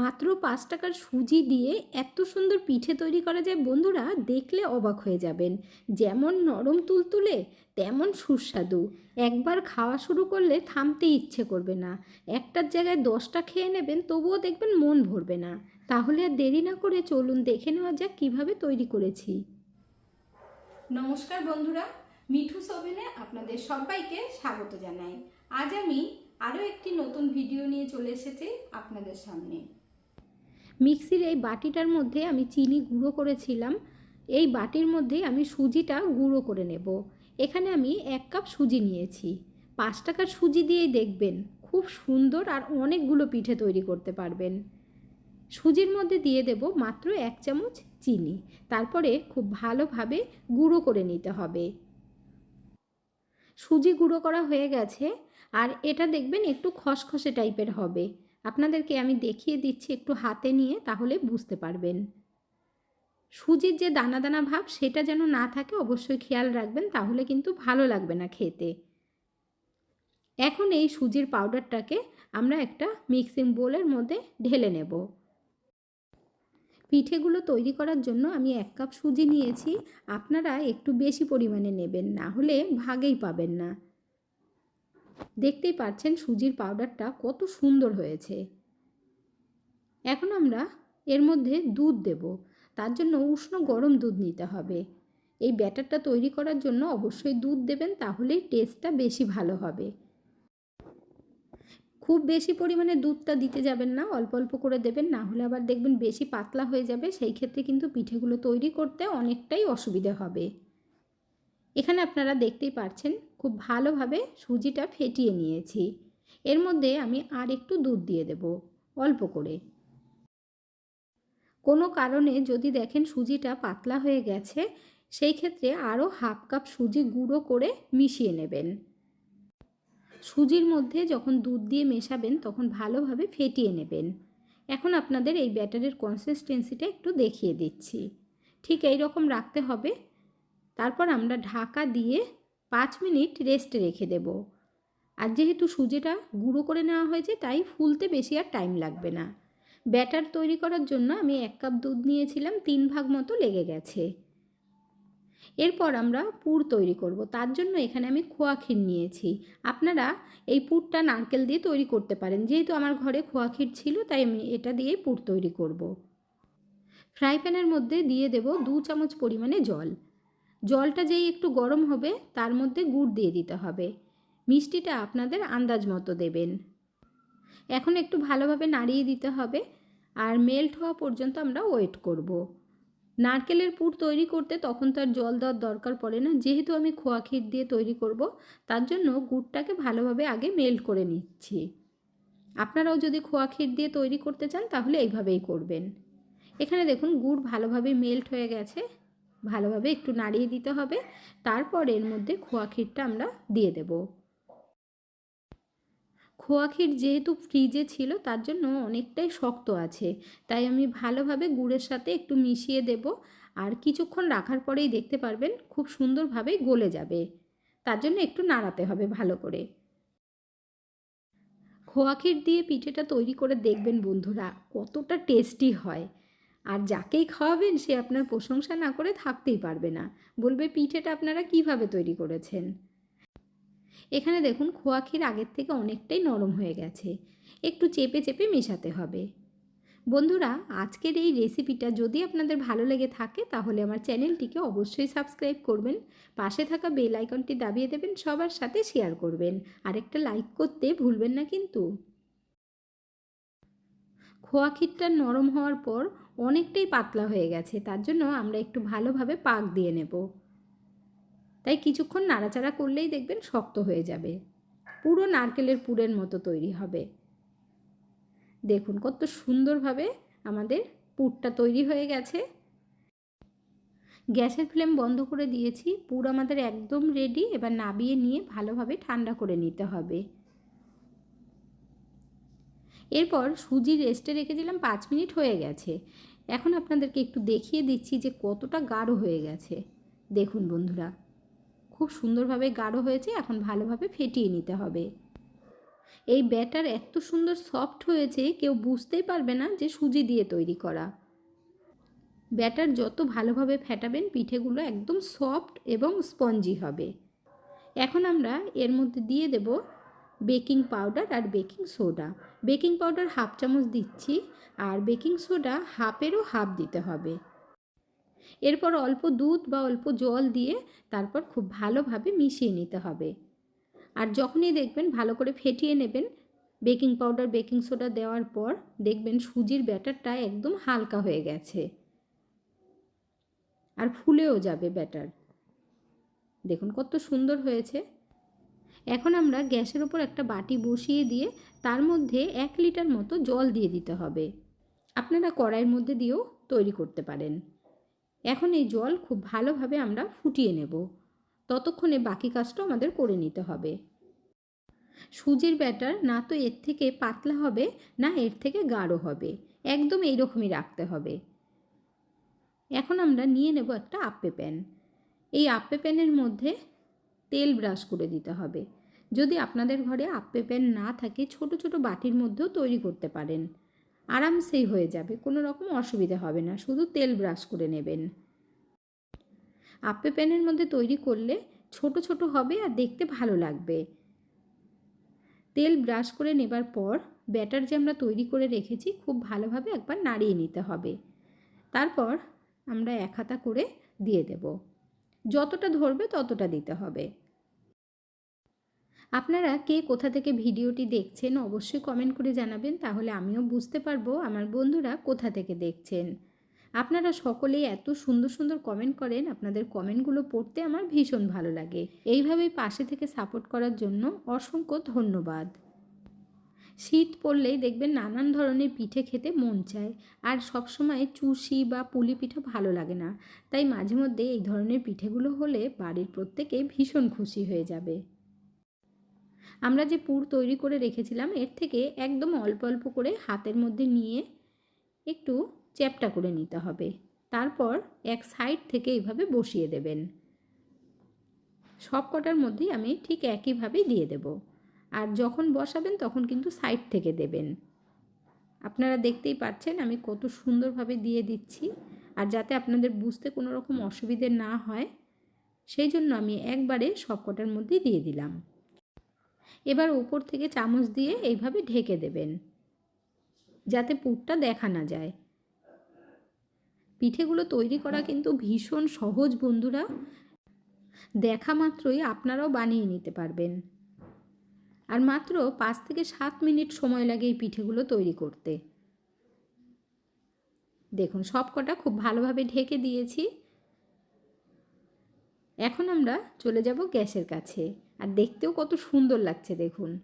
মাত্র পাঁচ টাকার সুজি দিয়ে এত সুন্দর পিঠে তৈরি করা যায় বন্ধুরা, দেখলে অবাক হয়ে যাবেন। যেমন নরম তুলতুলে, তেমন সুস্বাদু। একবার খাওয়া শুরু করলে থামতে ইচ্ছে করবে না। একটার জায়গায় দশটা খেয়ে নেবেন, তবুও দেখবেন মন ভরবে না। তাহলে আর দেরি না করে চলুন দেখে নেওয়া যাক কীভাবে তৈরি করেছি। নমস্কার বন্ধুরা, মিঠু সোভেনে আপনাদের সবাইকে স্বাগত জানাই। আজ আমি আরও একটি নতুন ভিডিও নিয়ে চলে এসেছি আপনাদের সামনে। মিক্সির এই বাটিটার মধ্যে আমি চিনি গুঁড়ো করেছিলাম। এই বাটির মধ্যে আমি সুজিটা গুঁড়ো করে নেব। এখানে আমি এক কাপ সুজি নিয়েছি। পাঁচ টাকার সুজি দিয়েই দেখবেন, খুব সুন্দর আর অনেকগুলো পিঠে তৈরি করতে পারবেন। সুজির মধ্যে দিয়ে দেব মাত্র এক চামচ চিনি। তারপরে খুব ভালোভাবে গুঁড়ো করে নিতে হবে। সুজি গুঁড়ো করা হয়ে গেছে, আর এটা দেখবেন একটু খসখসে টাইপের হবে। আপনাদেরকে আমি দেখিয়ে দিচ্ছি একটু হাতে নিয়ে, তাহলে বুঝতে পারবেন। সুজির যে দানা দানা ভাব, সেটা যেন না থাকে, অবশ্যই খেয়াল রাখবেন, তাহলে কিন্তু ভালো লাগবে না খেতে। এখন এই সুজির পাউডারটাকে আমরা একটা মিক্সিং বোলের মধ্যে ঢেলে নেব। পিঠেগুলো তৈরি করার জন্য আমি এক কাপ সুজি নিয়েছি। আপনারা একটু বেশি পরিমাণে নেবেন, না হলে ভাগেই পাবেন না। দেখতেই পাচ্ছেন সুজির পাউডারটা কত সুন্দর হয়েছে। এখন আমরা এর মধ্যে দুধ দেব, তার জন্য উষ্ণ গরম দুধ নিতে হবে। এই ব্যাটারটা তৈরি করার জন্য অবশ্যই দুধ দেবেন, তাহলেই টেস্টটা বেশি ভালো হবে। খুব বেশি পরিমাণে দুধটা দিতে যাবেন না, অল্প অল্প করে দেবেন, না হলে আবার দেখবেন বেশি পাতলা হয়ে যাবে, সেই ক্ষেত্রে কিন্তু পিঠেগুলো তৈরি করতে অনেকটাই অসুবিধা হবে। এখানে আপনারা দেখতেই পাচ্ছেন খুব ভালোভাবে সুজিটা ফেটিয়ে নিয়েছি। এর মধ্যে আমি আর একটু দুধ দিয়ে দেব, অল্প করে। কোনো কারণে যদি দেখেন সুজিটা পাতলা হয়ে গেছে, সেই ক্ষেত্রে আরও হাফ কাপ সুজি গুঁড়ো করে মিশিয়ে নেবেন। সুজির মধ্যে যখন দুধ দিয়ে মেশাবেন, তখন ভালোভাবে ফেটিয়ে নেবেন। এখন আপনাদের এই ব্যাটারের কনসিস্টেন্সিটা একটু দেখিয়ে দিচ্ছি। ঠিক এই রকম রাখতে হবে। তারপর আমরা ঢাকা দিয়ে পাঁচ মিনিট রেস্টে রেখে দেব। আর যেহেতু সুজিটা গুঁড়ো করে নেওয়া হয়েছে, তাই ফুলতে বেশি আর টাইম লাগবে না। ব্যাটার তৈরি করার জন্য আমি এক কাপ দুধ নিয়েছিলাম, তিন ভাগ মতো লেগে গেছে। এরপর আমরা পুর তৈরি করব। তার জন্য এখানে আমি খোয়া ক্ষীর নিয়েছি। আপনারা এই পুরটা নারকেল দিয়ে তৈরি করতে পারেন। যেহেতু আমার ঘরে খোয়া ক্ষীর ছিল, তাই আমি এটা দিয়েই পুর তৈরি করব। ফ্রাই প্যানের মধ্যে দিয়ে দেব দু চামচ পরিমাণে জল। জলটা যেই একটু গরম হবে, তার মধ্যে গুড় দিয়ে দিতে হবে। মিষ্টিটা আপনাদের আন্দাজ মতো দেবেন। এখন একটু ভালোভাবে নাড়িয়ে দিতে হবে আর মেল্ট হওয়া পর্যন্ত আমরা ওয়েট করব। নারকেলের পুর তৈরি করতে তখন তার জল দেওয়ার দরকার পড়ে না। যেহেতু আমি খোয়া ক্ষীর দিয়ে তৈরি করব, তার জন্য গুড়টাকে ভালোভাবে আগে মেল্ট করে নিচ্ছি। আপনারাও যদি খোয়া ক্ষীর দিয়ে তৈরি করতে চান, তাহলে এইভাবেই করবেন। এখানে দেখুন, গুড় ভালোভাবে মেল্ট হয়ে গেছে। ভালোভাবে একটু নাড়িয়ে দিতে হবে। তারপর এর মধ্যে খোয়া ক্ষীরটা আমরা দিয়ে দেব। খোয়া ক্ষীর যেহেতু ফ্রিজে ছিল, তার জন্য অনেকটাই শক্ত আছে। তাই আমি ভালোভাবে গুড়ের সাথে একটু মিশিয়ে দেব। আর কিছুক্ষণ রাখার পরেই দেখতে পারবেন খুব সুন্দরভাবে গলে যাবে। তার জন্য একটু নাড়াতে হবে ভালো করে। খোয়া ক্ষীর দিয়ে পিঠেটা তৈরি করে দেখবেন বন্ধুরা, কতটা টেস্টি হয়। আর যাকেই খাওয়াবেন সে আপনার প্রশংসা না করে থাকতেই পারবে না। বলবে, পিঠেটা আপনারা কীভাবে তৈরি করেছেন? এখানে দেখুন, খোয়া ক্ষীর আগের থেকে অনেকটাই নরম হয়ে গেছে। একটু চেপে চেপে মেশাতে হবে। বন্ধুরা, আজকের এই রেসিপিটা যদি আপনাদের ভালো লেগে থাকে, তাহলে আমার চ্যানেলটিকে অবশ্যই সাবস্ক্রাইব করবেন, পাশে থাকা বেল আইকনটি দাবিয়ে দেবেন, সবার সাথে শেয়ার করবেন। আরেকটা লাইক করতে ভুলবেন না কিন্তু। খোয়া ক্ষীরটা নরম হওয়ার পর অনেকটাই পাতলা হয়ে গেছে, তার জন্য আমরা একটু ভালোভাবে পাক দিয়ে নেব। তাই কিছুক্ষণ নাড়াচাড়া করলেই দেখবেন শক্ত হয়ে যাবে। পুরো নারকেলের পুরের মতো তৈরি হবে। দেখুন কত সুন্দরভাবে আমাদের পুরটা তৈরি হয়ে গেছে। গ্যাসের ফ্লেম বন্ধ করে দিয়েছি, পুর আমাদের একদম রেডি এবার নাবিয়ে নিয়ে ভালোভাবে ঠান্ডা করে নিতে হবে। এরপর সুজি রেস্টে রেখে দিলাম, পাঁচ মিনিট হয়ে গেছে। এখন আপনাদেরকে একটু দেখিয়ে দিচ্ছি যে কতটা গাঢ় হয়ে গেছে। দেখুন বন্ধুরা, খুব সুন্দরভাবে গাঢ় হয়েছে, এখন ভালোভাবে ফেটিয়ে নিতে হবে। এই ব্যাটার এত সুন্দর সফট হয়েছে, কেউ বুঝতেই পারবে না যে সুজি দিয়ে তৈরি করা। ব্যাটার যত ভালোভাবে ফেটাবেন, পিঠেগুলো একদম সফট এবং স্পঞ্জি হবে। এখন আমরা এর মধ্যে দিয়ে দেব বেকিং পাউডার আর baking soda. Baking powder half চামচ দিচ্ছি আর বেকিং সোডা হাফেরও হাফ দিতে হবে। এরপর অল্প দুধ বা অল্প জল দিয়ে তারপর খুব ভালোভাবে মিশিয়ে নিতে হবে। আর যখনই দেখবেন ভালো করে ফেটিয়ে নেবেন, বেকিং পাউডার, বেকিং সোডা দেওয়ার পর দেখবেন সুজির ব্যাটারটা একদম হালকা হয়ে গেছে। আর ফুলেও যাবে ব্যাটার। দেখুন কত সুন্দর হয়েছে। এখন আমরা গ্যাসের ওপর একটা বাটি বসিয়ে দিয়ে তার মধ্যে এক লিটার মতো জল দিয়ে দিতে হবে। আপনারা কড়াইয়ের মধ্যে দিয়েও তৈরি করতে পারেন। এখন এই জল খুব ভালোভাবে আমরা ফুটিয়ে নেব। ততক্ষণে বাকি কাজটা আমাদের করে নিতে হবে। সুজির ব্যাটার না তো এর থেকে পাতলা হবে, না এর থেকে গাঢ় হবে। একদম এইরকমই রাখতে হবে। এখন আমরা নিয়ে নেব একটা আপ্পে প্যান। এই আপ্পে প্যানের মধ্যে তেল ব্রাশ করে দিতে হবে। যদি আপনাদের ঘরে আপ্পে প্যান না থাকে, ছোট ছোট বাটির মধ্যেও তৈরি করতে পারেন। আরামসেই হয়ে যাবে, কোনো রকম অসুবিধা হবে না, শুধু তেল ব্রাশ করে নেবেন। আপ্পে প্যানের মধ্যে তৈরি করলে ছোট ছোট হবে আর দেখতে ভালো লাগবে। তেল ব্রাশ করে নেবার পর ব্যাটার যে আমরা তৈরি করে রেখেছি, খুব ভালোভাবে একবার নাড়িয়ে নিতে হবে। তারপর আমরা এক হাতা করে দিয়ে দেব। যতটা ধরবে ততটা দিতে হবে। আপনারা কে কোথা থেকে ভিডিওটি দেখছেন অবশ্যই কমেন্ট করে জানাবেন, তাহলে আমিও বুঝতে পারব আমার বন্ধুরা কোথা থেকে দেখছেন। আপনারা সকলেই এত সুন্দর সুন্দর কমেন্ট করেন, আপনাদের কমেন্টগুলো পড়তে আমার ভীষণ ভালো লাগে। এইভাবেই পাশে থেকে সাপোর্ট করার জন্য অসংখ্য ধন্যবাদ। শীত পড়লেই দেখবেন নানান ধরনের পিঠে খেতে মন চায়, আর সবসময় চুষি বা পুলি পিঠা ভালো লাগে না। তাই মাঝে মধ্যে এই ধরনের পিঠেগুলো হলে বাড়ির প্রত্যেকে ভীষণ খুশি হয়ে যাবে। আমরা যে পুর তৈরি করে রেখেছিলাম, এর থেকে একদম অল্প অল্প করে হাতের মধ্যে নিয়ে একটু চ্যাপটা করে নিতে হবে। তারপর এক সাইড থেকে এইভাবে বসিয়ে দেবেন। সব কটার মধ্যেই আমি ঠিক একইভাবেই দিয়ে দেব। আর যখন বসাবেন, তখন কিন্তু সাইড থেকে দেবেন। আপনারা দেখতেই পাচ্ছেন, আমি কত সুন্দরভাবে দিয়ে দিচ্ছি। আর যাতে আপনাদের বুঝতে কোনো রকম অসুবিধে না হয়, সেই জন্য আমি একবারে সব কটার মধ্যেই দিয়ে দিলাম। এবার ওপর থেকে চামচ দিয়ে এইভাবে ঢেকে দেবেন, যাতে পুরটা দেখা না যায়। পিঠেগুলো তৈরি করা কিন্তু ভীষণ সহজ বন্ধুরা। দেখা মাত্রই আপনারাও বানিয়ে নিতে পারবেন। আর মাত্র পাঁচ থেকে সাত মিনিট সময় লাগে এই পিঠেগুলো তৈরি করতে। দেখুন, সব কটা খুব ভালোভাবে ঢেকে দিয়েছি। এখন আমরা চলে যাব গ্যাসের কাছে। আর দেখতেও কত সুন্দর লাগছে, দেখুন।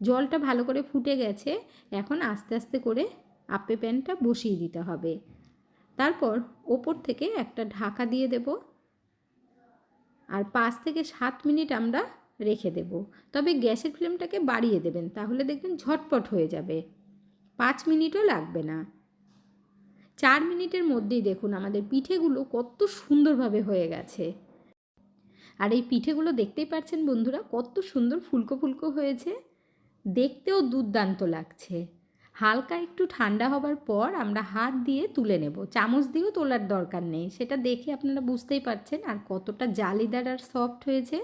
জলটা ভালো করে ফুটে গেছে, এখন আস্তে আস্তে করে আপে প্যানটা বসিয়ে দিতে হবে। তারপর ওপর থেকে একটা ঢাকা দিয়ে দেব। আর পাঁচ থেকে সাত মিনিট আমরা রেখে দেব। তবে গ্যাসের ফ্লেমটাকে বাড়িয়ে দেবেন, তাহলে দেখবেন ঝটপট হয়ে যাবে। পাঁচ মিনিটও লাগবে না। চার মিনিটের মধ্যেই দেখুন আমাদের পিঠেগুলো কত সুন্দরভাবে হয়ে গেছে। আর এই পিঠেগুলো দেখতেই পাচ্ছেন বন্ধুরা, কত সুন্দর ফুলকো ফুলকো হয়েছে। দেখতেও দুর্দান্ত লাগছে। হালকা একটু ঠান্ডা হবার পর আমরা হাত দিয়ে তুলে নেব। চামচ দিয়েও তোলার দরকার নেই, সেটা দেখে আপনারা বুঝতেই পারছেন আর কতটা জালিদার আর সফট হয়েছে।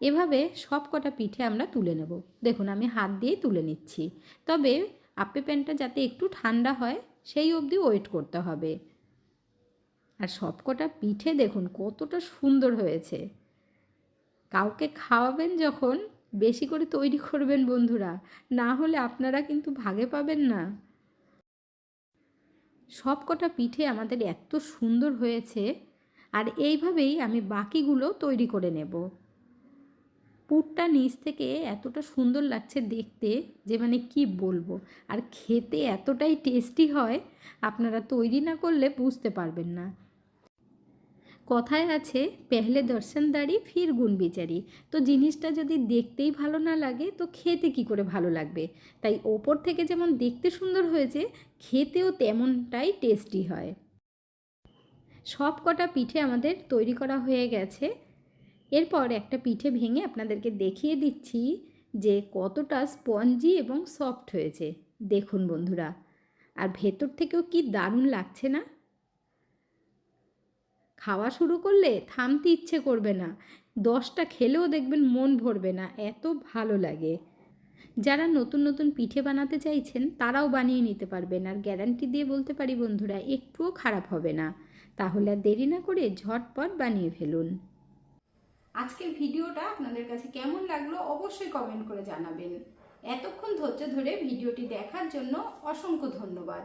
এভাবে সব কটা পিঠে আমরা তুলে নেব। দেখুন, আমি হাত দিয়েই তুলে নিচ্ছি। তবে আপে প্যানটা যাতে একটু ঠান্ডা হয়, সেই অবধি ওয়েট করতে হবে। আর সবকটা পিঠে দেখুন কতটা সুন্দর হয়েছে। কাউকে খাওয়াবেন যখন, বেশি করে তৈরি করবেন বন্ধুরা, না হলে আপনারা কিন্তু ভাগে পাবেন না। সব কটা পিঠে আমাদের এত সুন্দর হয়েছে, আর এইভাবেই আমি বাকিগুলো তৈরি করে নেব। পুরটা নিচ থেকে এতটা সুন্দর লাগছে দেখতে যে মানে কি বলব, আর খেতে এতটাই টেস্টি হয়, আপনারা তৈরি না করলে বুঝতে পারবেন না। কথায় আছে, পেহলে দর্শনদারি ফির গুণ বিচারি। তো জিনিসটা যদি দেখতেই ভালো না লাগে, তো খেতে কি করে ভালো লাগবে? তাই ওপর থেকে যেমন দেখতে সুন্দর হয়েছে, খেতেও তেমনটাই টেস্টি হয়। সব কটা পিঠে আমাদের তৈরি করা হয়ে গেছে। এরপর একটা পিঠে ভেঙে আপনাদেরকে দেখিয়ে দিচ্ছি যে কতটা স্পঞ্জি এবং সফট হয়েছে। দেখুন বন্ধুরা, আর ভেতর থেকেও কি দারুণ লাগছে না? খাওয়া শুরু করলে থামতে ইচ্ছে করবে না। দশটা খেলেও দেখবেন মন ভরবে না, এত ভালো লাগে। যারা নতুন নতুন পিঠে বানাতে চাইছেন, তারাও বানিয়ে নিতে পারবেন। আর গ্যারান্টি দিয়ে বলতে পারি বন্ধুরা, একটুও খারাপ হবে না। তাহলে আর দেরি না করে ঝটপট বানিয়ে ফেলুন। আজকের ভিডিওটা আপনাদের কাছে কেমন লাগল অবশ্যই কমেন্ট করে জানাবেন। এতক্ষণ ধৈর্য ধরে ভিডিওটি দেখার জন্য অসংখ্য ধন্যবাদ।